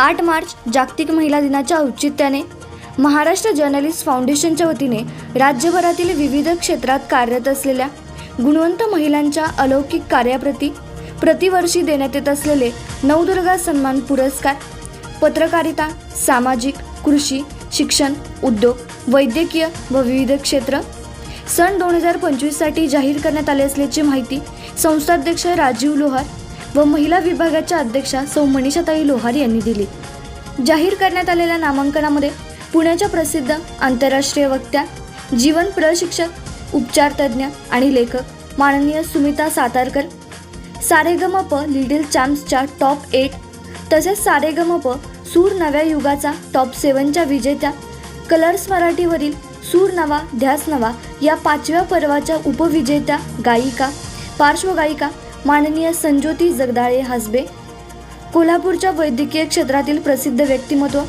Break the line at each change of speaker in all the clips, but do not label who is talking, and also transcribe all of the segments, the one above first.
आठ मार्च जागतिक महिला दिनाच्या औचित्याने महाराष्ट्र जर्नलिस्ट फाउंडेशनच्या वतीने राज्यभरातील विविध क्षेत्रात कार्यरत असलेल्या गुणवंत महिलांच्या अलौकिक कार्याप्रती प्रतिवर्षी देण्यात येत असलेले नवदुर्गा सन्मान पुरस्कार पत्रकारिता सामाजिक कृषी शिक्षण उद्योग वैद्यकीय व विविध क्षेत्र सन दोन हजार पंचवीससाठी जाहीर करण्यात आले असल्याची माहिती संस्थाध्यक्ष राजीव लोहार व महिला विभागाच्या अध्यक्षा सौ मनीषाताई लोहार यांनी दिली. जाहीर करण्यात आलेल्या नामांकनामध्ये पुण्याच्या प्रसिद्ध आंतरराष्ट्रीय वक्त्या जीवन प्रशिक्षक उपचारतज्ज्ञ आणि लेखक माननीय सुमिता सातारकर सारेगमप लिटिल चॅम्प्सच्या टॉप एट तसेच सारेगमप सूर नव्या युगाचा टॉप सेवनच्या विजेत्या कलर्स मराठीवरील सूर नवा ध्यास नवा या पाचव्या पर्वाच्या उपविजेत्या गायिका पार्श्वगायिका माननीय संज्योती जगदाळे हासबे कोल्हापूरच्या वैद्यकीय क्षेत्रातील प्रसिद्ध व्यक्तिमत्व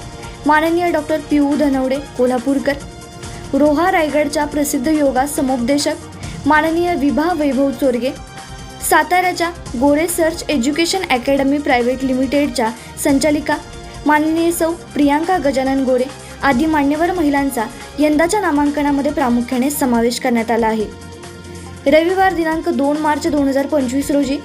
माननीय डॉक्टर पियू धनवडे कोल्हापूरकर रोहा रायगडच्या प्रसिद्ध योगा समुपदेशक माननीय विभा वैभव चोरगे साताऱ्याच्या Gore search education academy private लिमिटेडच्या संचालिका माननीय सौ प्रियांका गजानन गोरे आदी मान्यवर महिलांचा यंदाच्या नामांकनामध्ये प्रामुख्याने समावेश करण्यात आला आहे. रविवार दिनांक दोन मार्च दोन हजार पंचवीस रोजी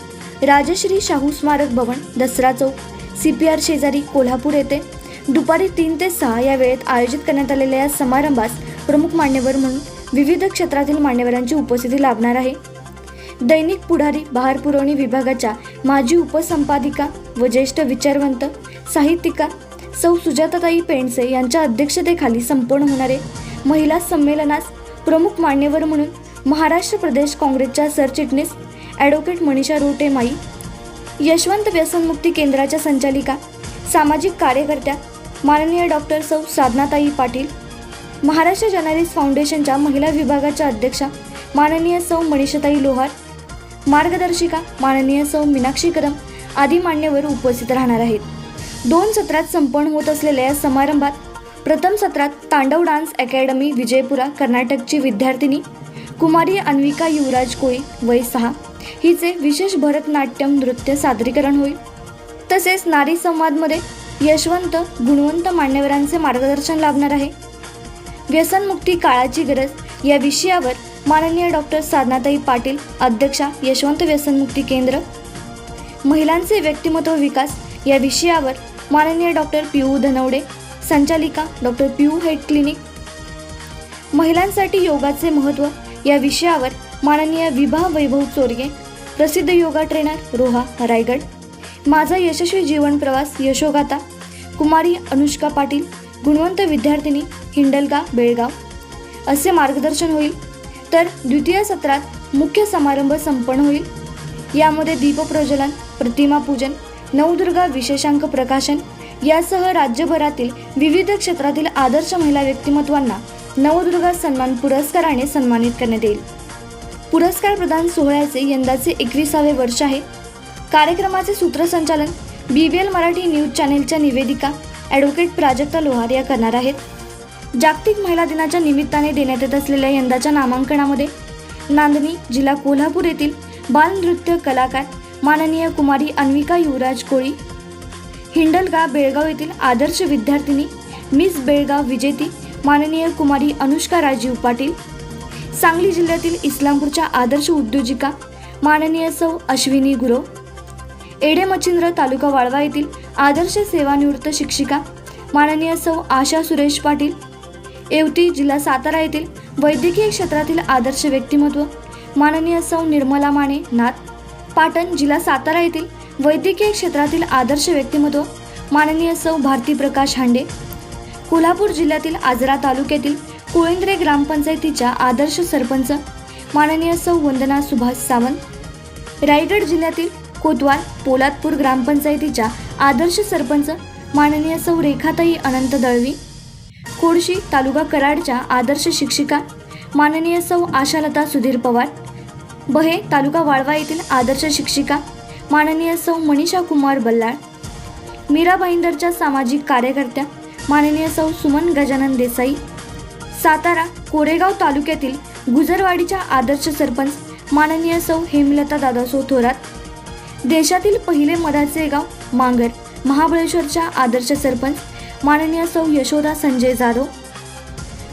Rajarshi Shahu Smarak Bhavan Dasara Chowk C P R शेजारी कोल्हापूर येथे दुपारी तीन ते सहा या वेळेत आयोजित करण्यात आलेल्या या समारंभास प्रमुख मान्यवर म्हणून विविध क्षेत्रातील मान्यवरांची उपस्थिती लाभणार आहे. दैनिक पुढारी बहार पुरवणी विभागाच्या माजी उपसंपादिका व ज्येष्ठ विचारवंत साहित्यिका सौ सुजाताताई पेंडसे यांच्या अध्यक्षतेखाली संपन्न होणारे महिला संमेलनास प्रमुख मान्यवर म्हणून महाराष्ट्र प्रदेश काँग्रेसच्या सरचिटणीस ॲडव्होकेट मनीषा रोटे माई यशवंत व्यसनमुक्ती केंद्राच्या संचालिका सामाजिक कार्यकर्त्या माननीय डॉक्टर सौ साधनाताई पाटील महाराष्ट्र जर्नालिस्ट फाउंडेशनच्या महिला विभागाच्या अध्यक्षा माननीय सौ मनीषताई लोहार मार्गदर्शिका माननीय सौ मीनाक्षी करम आदी मान्यवर उपस्थित राहणार आहेत. दोन सत्रात संपन्न होत असलेल्या या समारंभात प्रथम सत्रात तांडव डान्स अकॅडमी विजयपुरा कर्नाटकची विद्यार्थिनी कुमारी अन्विका युवराज कोळी वय सहा. हिचे विशेष भरतनाट्यम नृत्य सादरीकरण होईल. तसेच नारी संवादमध्ये यशवंत गुणवंत मान्यवरांचे मार्गदर्शन लाभणार आहे. व्यसनमुक्ती काळाची गरज या विषयावर माननीय डॉक्टर साधनाताई पाटील अध्यक्षा यशवंत व्यसनमुक्ती केंद्र. महिलांचे व्यक्तिमत्व विकास या विषयावर माननीय डॉक्टर पियू धनवडे संचालिका डॉक्टर पियू हेड क्लिनिक. महिलांसाठी योगाचे महत्त्व या विषयावर माननीय विभा वैभव चोरगे प्रसिद्ध योगा ट्रेनर रोहा रायगड माझा यशस्वी जीवन प्रवास यशोगाथा कुमारी अनुष्का पाटील गुणवंत विद्यार्थिनी हिंडलगा बेळगाव. असे मार्गदर्शन होईल. तर द्वितीय सत्रात मुख्य समारंभ संपन्न होईल. यामध्ये दीपप्रज्वलन प्रतिमा पूजन नवदुर्गा विशेषांक प्रकाशन यासह राज्यभरातील विविध क्षेत्रातील आदर्श महिला व्यक्तिमत्वांना नवदुर्गा सन्मान पुरस्काराने सन्मानित करण्यात येईल. पुरस्कार प्रदान सोहळ्याचे यंदाचे एकविसावे वर्ष आहे. कार्यक्रमाचे सूत्रसंचालन B B L Marathi news चॅनेलच्या निवेदिका ॲडव्होकेट प्राजक्ता लोहार या करणार आहेत. जागतिक महिला दिनाच्या निमित्ताने देण्यात येत असलेल्या यंदाच्या नामांकनामध्ये नांदणी जिल्हा कोल्हापूर येथील बालनृत्य कलाकार माननीय कुमारी अन्विका युवराज कोळी हिंडलगा बेळगाव येथील आदर्श विद्यार्थिनी मिस बेळगाव विजेती माननीय कुमारी अनुष्का राजीव पाटील सांगली जिल्ह्यातील इस्लामपूरच्या आदर्श उद्योजिका माननीय सौ अश्विनी गुरव एडे मच्छिंद्र तालुका वाळवा येथील आदर्श सेवानिवृत्त शिक्षिका माननीय सौ आशा सुरेश पाटील एवती जिल्हा सातारा येथील वैद्यकीय क्षेत्रातील आदर्श व्यक्तिमत्व माननीय सौ निर्मला माने नाथ पाटण जिल्हा सातारा येथील वैद्यकीय क्षेत्रातील आदर्श व्यक्तिमत्व माननीय सौ भारती प्रकाश हांडे कोल्हापूर जिल्ह्यातील आजरा तालुक्यातील कोळिंद्रे ग्रामपंचायतीच्या आदर्श सरपंच माननीय सौ वंदना सुभाष सावंत रायगड जिल्ह्यातील कोतवाल पोलादपूर ग्रामपंचायतीच्या आदर्श सरपंच माननीय सौ रेखाताई अनंत दळवी खोडशी तालुका कराडच्या आदर्श शिक्षिका माननीय सौ आशालता सुधीर पवार बहे तालुका वाळवा येथील आदर्श शिक्षिका माननीय सौ मनीषा कुमार बल्लाळ मीरा भाईंदरच्या सामाजिक कार्यकर्त्या माननीय सौ सुमन गजानन देसाई सातारा कोरेगाव तालुक्यातील गुजरवाडीच्या आदर्श सरपंच माननीय सौ हेमलता दादासो थोरात देशातील पहिले मधाचे गाव मांगर महाबळेश्वरच्या आदर्श सरपंच माननीय सौ यशोदा संजय जाधव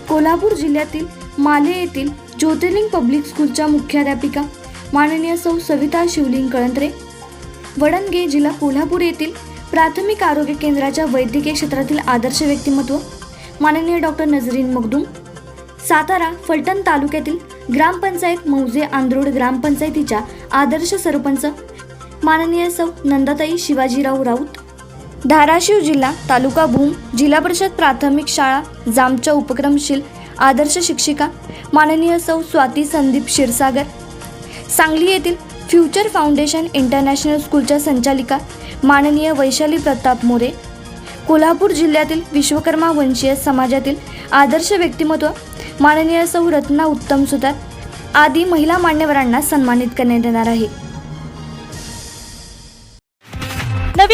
कोल्हापूर जिल्ह्यातील माले येथील ज्योतिर्लिंग पब्लिक स्कूलच्या मुख्याध्यापिका माननीय सौ सविता शिवलिंग कळंत्रे वडणगे जिल्हा कोल्हापूर येथील प्राथमिक आरोग्य केंद्राच्या वैद्यकीय क्षेत्रातील आदर्श व्यक्तिमत्व माननीय डॉक्टर नजरीन मगदूम सातारा फलटण तालुक्यातील ग्रामपंचायत मौजे आंध्रोड ग्रामपंचायतीच्या आदर्श सरपंच माननीय सौ नंदाताई शिवाजीराव राऊत धाराशिव जिल्हा तालुका भूम जिल्हा परिषद प्राथमिक शाळा जामच्या उपक्रमशील आदर्श शिक्षिका माननीय सौ स्वाती संदीप क्षीरसागर सांगली येथील फ्युचर फाउंडेशन इंटरनॅशनल स्कूलच्या संचालिका माननीय वैशाली प्रताप मोरे कोल्हापूर जिल्ह्यातील विश्वकर्मा वंशीय समाजातील आदर्श व्यक्तिमत्व माननीय सौ रत्ना उत्तम सुतार आदी महिला मान्यवरांना सन्मानित करण्यात येणार आहे.